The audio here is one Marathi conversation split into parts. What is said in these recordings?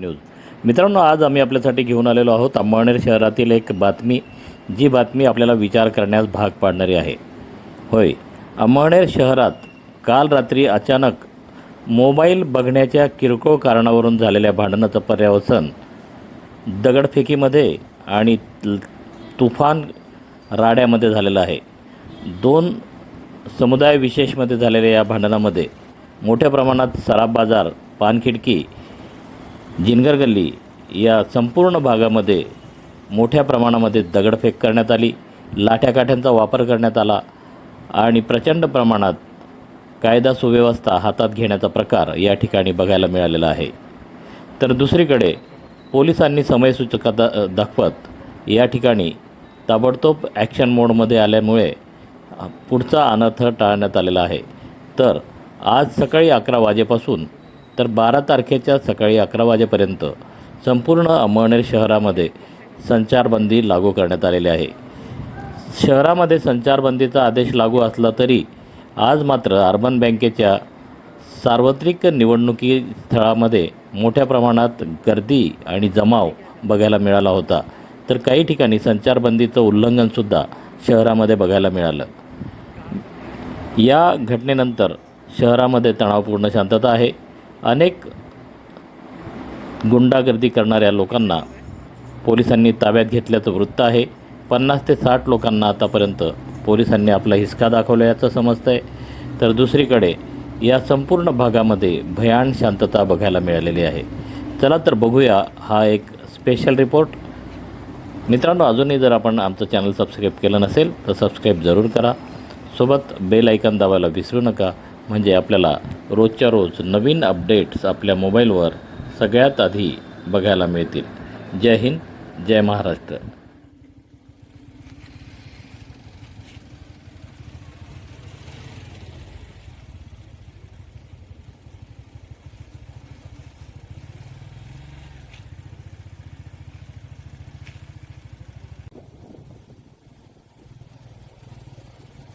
न्यूज. मित्रांनो आज आम्ही आपल्यासाठी घेऊन आलेलो आहोत अंबळनेर शहरातील एक बातमी जी बातमी आपल्याला विचार करण्यास भाग पाडणारी आहे. होय अंबळनेर शहरात काल रात्री अचानक मोबाईल बघण्याच्या किरकोळ कारणावरून झालेल्या भांडणाचं पर्यावसन दगडफेकीमध्ये आणि तुफान राड्यामध्ये झालेलं आहे. दोन समुदाय विशेषमध्ये झालेल्या या भांडणामध्ये मोठ्या प्रमाणात सराब बाजार पानखिडकी जिनगर गल्ली या संपूर्ण भागामध्ये मोठ्या प्रमाणामध्ये दगडफेक करण्यात आली. लाठ्याकाठ्यांचा वापर करण्यात आला आणि प्रचंड प्रमाणात कायदा सुव्यवस्था हातात घेण्याचा प्रकार या ठिकाणी बघायला मिळालेला आहे. तर दुसरीकडे पोलिसांनी समयसूचकता द दाखवत या ठिकाणी ताबडतोब ॲक्शन मोडमध्ये आल्यामुळे पुढचा अनर्थ टाळण्यात आलेला आहे. तर आज सकाळी अकरा वाजेपासून तर बारा तारखेच्या सकाळी अकरा वाजेपर्यंत संपूर्ण अमळनेर शहरामध्ये संचारबंदी लागू करण्यात आलेली आहे. शहरामध्ये संचारबंदीचा आदेश लागू असला तरी आज मात्र अर्बन बँकेच्या सार्वत्रिक निवडणुकी स्थळामध्ये मोठ्या प्रमाणात गर्दी आणि जमाव बघायला मिळाला होता. तर काही ठिकाणी संचारबंदीचं उल्लंघनसुद्धा शहरामध्ये बघायला मिळालं. या घटनेनंतर शहरामध्ये तणावपूर्ण शांतता आहे. अनेक गुंडागर्दी करणाऱ्या लोकांना पोलिसांनी ताब्यात घेतल्याचं वृत्त आहे. पन्नास ते साठ लोकांना आतापर्यंत पोलिसांनी आपला हिसका दाखवल्याचं समजतं आहे तर दुसरीकडे या संपूर्ण भागामध्ये भयान शांतता बघायला मिळालेली आहे. चला तर बघूया हा एक स्पेशल रिपोर्ट मित्रांनो अजूनही जर आपण आमचं चॅनल सबस्क्राईब केलं नसेल तर सबस्क्राईब जरूर करा. सोबत बेल ऐकन दाबायला विसरू नका. म्हणजे आपल्याला रोजच्या रोज नवीन अपडेट्स आपल्या मोबाईलवर सगळ्यात आधी बघायला मिळतील. जय हिंद जय महाराष्ट्र.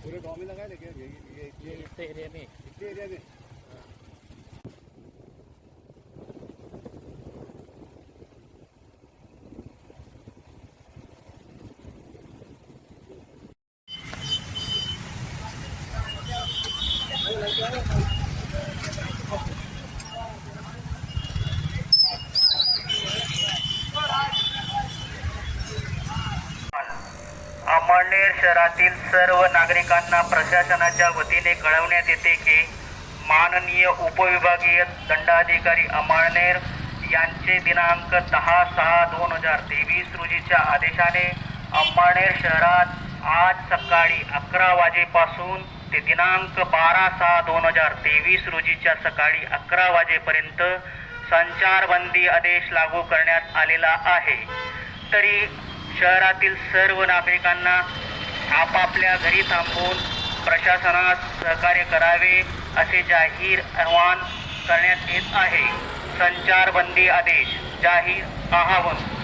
पूरे गांव में लगाए लेके ये ये ये इस एरिया में इतने एरिया में नांदेड शहरातील सर्व नागरिकांना प्रशासनाच्या वतीने कळवण्यात येते की माननीय उपविभागीय दंडाधिकारी अमळनेर यांचे दिनांक दहा सहा दोन हजार तेवीस रोजीच्या आदेशाने अंबानेर शहरात आज सकाळी अकरा वाजेपासून ते दिनांक बारा सहा दोन हजार तेवीस रोजीच्या सकाळी अकरा वाजेपर्यंत संचारबंदी आदेश लागू करण्यात आलेला आहे. तरी शहरातील सर्व नागरिकांना आपापल्या घरी थांबून प्रशासनास सहकार्य करावे असे जाहीर आवाहन करण्यात येत आहे. संचारबंदी आदेश जाहीर आहावन.